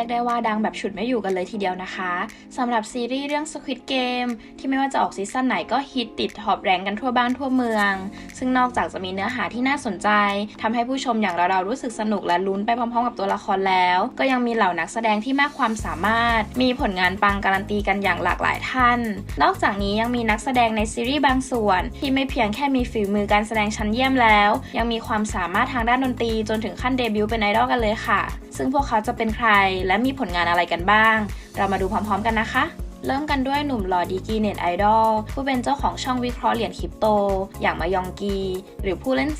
รียกได้ว่าดังแบบฉุดไม่อยู่กันเลยทีเดียวนะคะสำหรับซีรีส์เรื่อง Squid Game ที่ไม่ว่าจะออกซีซั่นไหนก็ฮิตติดท็อปแรงกันทั่วบ้านทั่วเมือง ซึ่งนอกจากจะมีเนื้อหาที่น่าสนใจทำให้ผู้ชมอย่างเราๆรู้สึกสนุกและลุ้นไปพร้อมๆกับตัวละครแล้ว ก็ยังมีเหล่านักแสดงที่มากความสามารถ มีผลงานปังการันตีกันอย่างหลากหลายท่าน นอกจากนี้ยังมีนักแสดงในซีรีส์บางส่วน ที่ไม่เพียงแค่มีฝีมือการแสดงชั้นเยี่ยมแล้ว ยังมีความสามารถทางด้านดนตรีจนถึงขั้นเดบิวต์เป็นไอดอลกันเลยค่ะซึ่งพวกเขาจะเป็นใครและมีผลงานอะไรกันบ้าง เรามาดูพร้อมๆกันนะคะ เริ่มกันด้วยหนุ่มหล่อดีกีเน็ตไอดอลผู้เป็นเจ้าของช่องวิเคราะห์เหรียญคริปโต อย่างมายองกี หรือผู้เล่น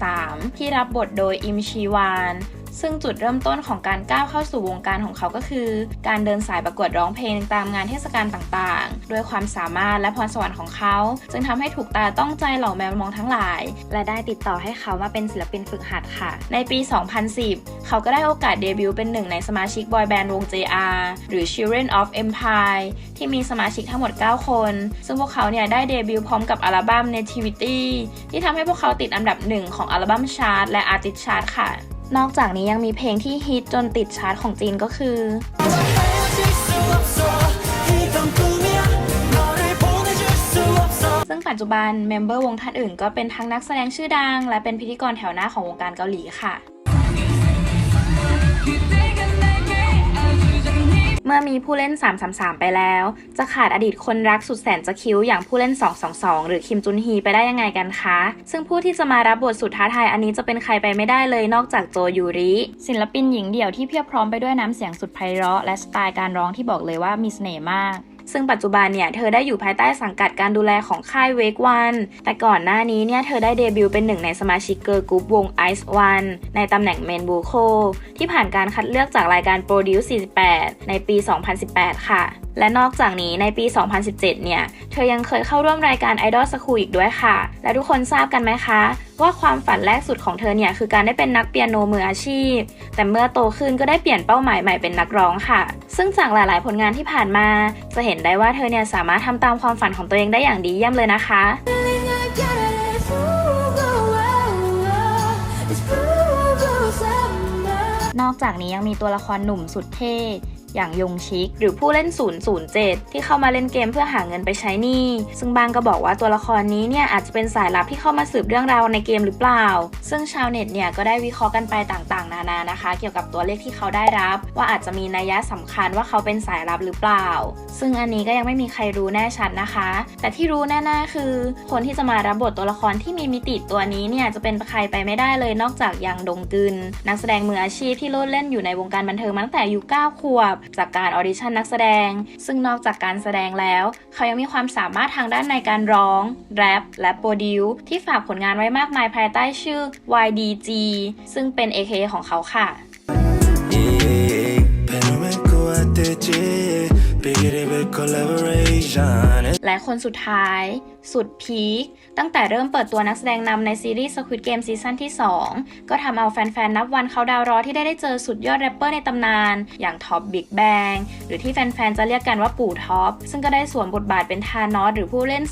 333 ที่รับบทโดยอิมชีวาน ซึ่งจุดเริ่มต้นของการก้าวเข้าสู่วงการของเขาก็คือ การเดินสายประกวดร้องเพลงตามงานเทศกาลต่างๆ ด้วยความสามารถและพรสวรรค์ของเขา จึงทำให้ถูกตาต้องใจเหล่าแมวมองทั้งหลาย และได้ติดต่อให้เขามาเป็นศิลปินฝึกหัดค่ะ ในปี 2010 เขาก็ได้โอกาสเดบิวต์เป็นหนึ่งในสมาชิกบอยแบนด์วง JR หรือ Children of Empire ที่มีสมาชิกทั้งหมด 9 คน ซึ่งพวกเขาเนี่ยได้เดบิวต์พร้อมกับอัลบั้ม Nativity ที่ทำให้พวกเขาติดอันดับหนึ่งของอัลบั้มชาร์ตและ Artist Chart ค่ะ นอกจากนี้ยังมีเพลงที่ฮิตจนติดชาร์ตของจีนก็คือ ซึ่งปัจจุบันเมมเบอร์วงท่านอื่นก็เป็นทั้งนักแสดงชื่อดัง และเป็นพิธีกรแถวหน้าของวงการเกาหลีค่ะ เมื่อมีผู้เล่น 333 ไปแล้ว จะขาดอดีตคนรักสุดแสนจะคิ้วอย่างผู้เล่น 222 หรือคิมจุนฮีไปได้ยังไงกันคะ ซึ่งผู้ที่จะมารับบทสุดท้าทายอันนี้จะเป็นใครไปไม่ได้เลยนอกจากโจยูริ ศิลปินหญิงเดี่ยวที่เพียบพร้อมไปด้วยน้ำเสียงสุดไพเราะและสไตล์การร้องที่บอกเลยว่ามีเสน่ห์มาก ซึ่งปัจจุบันเนี่ยเธอได้อยู่ภายใต้สังกัดการดูแลของค่ายเวกวันแต่ก่อนหน้านี้เนี่ยเธอได้เดบิวต์เป็นหนึ่งในสมาชิกเกิร์ลกรุ๊ปวง Ice One ในตำแหน่งเมนบูโคที่ผ่านการคัดเลือกจากรายการ Produce 48 ในปี 2018 ค่ะและนอกจากนี้ในปี 2017 เนี่ย เธอยังเคยเข้าร่วมรายการ Idol School อีกด้วยค่ะ และทุกคนทราบกันไหมคะ ว่าความฝันแรกสุดของเธอเนี่ย คือการได้เป็นนักเปียโนมืออาชีพ แต่เมื่อโตขึ้นก็ได้เปลี่ยนเป้าหมายใหม่เป็นนักร้องค่ะ ซึ่งจากหลาย ๆ ผลงานที่ผ่านมา จะเห็นได้ว่าเธอเนี่ยสามารถทำตามความฝันของตัวเองได้อย่างดีเยี่ยมเลยนะคะนอกจากนี้ยังมีตัวละครหนุ่มสุดเท่ อย่างยงชิก หรือผู้เล่น 007 ที่เข้ามาเล่นเกมเพื่อหาเงินไปใช้หนี้ซึ่งบางก็บอกว่าตัวละครนี้เนี่ยอาจจะเป็นสายลับที่เข้ามาสืบเรื่องราวในเกมหรือเปล่า ซึ่งชาวเน็ตเนี่ยก็ได้วิเคราะห์กันไปต่างๆ นานานะคะ เกี่ยวกับตัวเลขที่เขาได้รับ ว่าอาจจะมีนัยยะสำคัญว่าเขาเป็นสายลับหรือเปล่า ซึ่งอันนี้ก็ยังไม่มีใครรู้แน่ชัดนะคะ แต่ที่รู้แน่ๆคือ คนที่จะมารับบทตัวละครที่มีมิติตัวนี้เนี่ยจะเป็นใครไปไม่ได้เลยนอกจากยังดงกึนนักแสดงมืออาชีพที่โลดเล่นอยู่ในวงการบันเทิงมาตั้งแต่อายุ9ขวบจากการออดิชั่นนักแสดง ซึ่งนอกจากการแสดงแล้ว เขายังมีความสามารถทางด้านในการร้อง แรป และโปรดิวที่ฝากผลงานไว้มากมายภายใต้ชื่อ YDG ซึ่งเป็น AK ของเขาค่ะ และคนสุดท้าย สุดพีค ตั้งแต่เริ่มเปิดตัวนักแสดงนำในซีรีส์ Squid Game ซีซั่นที่ 2 ก็ทำเอาแฟนๆ นับวันเขาดาวรอที่ได้ได้เจอสุดยอดแรปเปอร์ในตำนาน อย่างท็อปบิ๊กแบงหรือที่แฟนๆ จะเรียกกันว่าปู่ท็อป ซึ่งก็ได้สวมบทบาทเป็นทานอสหรือผู้เล่น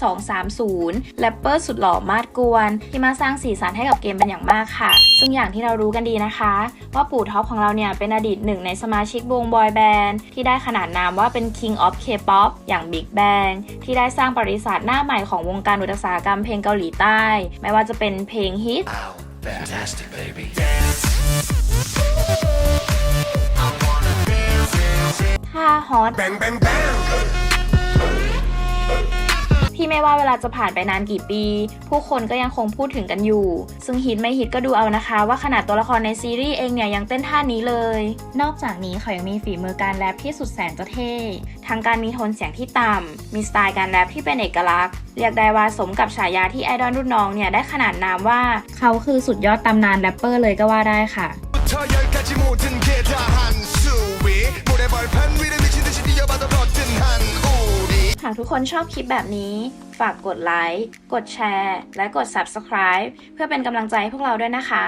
230 แรปเปอร์สุดหล่อมาดกวน ที่มาสร้างสีสันให้กับเกมเป็นอย่างมากค่ะ ซึ่งอย่างที่เรารู้กันดีนะคะ ว่าปู่ท็อปของเราเนี่ยเป็นอดีตหนึ่งในสมาชิกวงบอยแบนด์ที่ได้ขนานนามว่าเป็น King of K-pop อย่าง Big Bang ที่ได้สร้างประวัติศาสตร์หน้าใหม่ของวงการอุตสาหกรรมเพลงเกาหลีใต้ ไม่ว่าจะเป็นเพลงฮิต Wow, fantastic, baby. ท่าฮอต Bang, bang, bang. ที่ไม่ว่าเวลาจะผ่านไปนานกี่ปี ผู้คนก็ยังคงพูดถึงกันอยู่ ซึ่งฮิตไม่ฮิตก็ดูเอานะคะ ว่าขนาดตัวละครในซีรีส์เองเนี่ยยังเต้นท่านี้เลย นอกจากนี้เขายังมีฝีมือการแรปที่สุดแสนจะเท่ทั้งการมีโทนเสียงที่ต่ำ มีสไตล์การแรปที่เป็นเอกลักษณ์ เรียกได้ว่าสมกับฉายาที่ไอดอลรุ่นน้องเนี่ยได้ขนานนามว่า เขาคือสุดยอดตำนานแรปเปอร์เลยก็ว่าได้ค่ะ 저 열까지 모든 게 다 한 수위 모래벌판 위를 미친 듯이 뛰어봐도 버튼 한 우리 หากทุกคนชอบคลิปแบบนี้ ฝากกดไลค์ กดแชร์ และกด subscribe เพื่อเป็นกำลังใจให้พวกเราด้วยนะคะ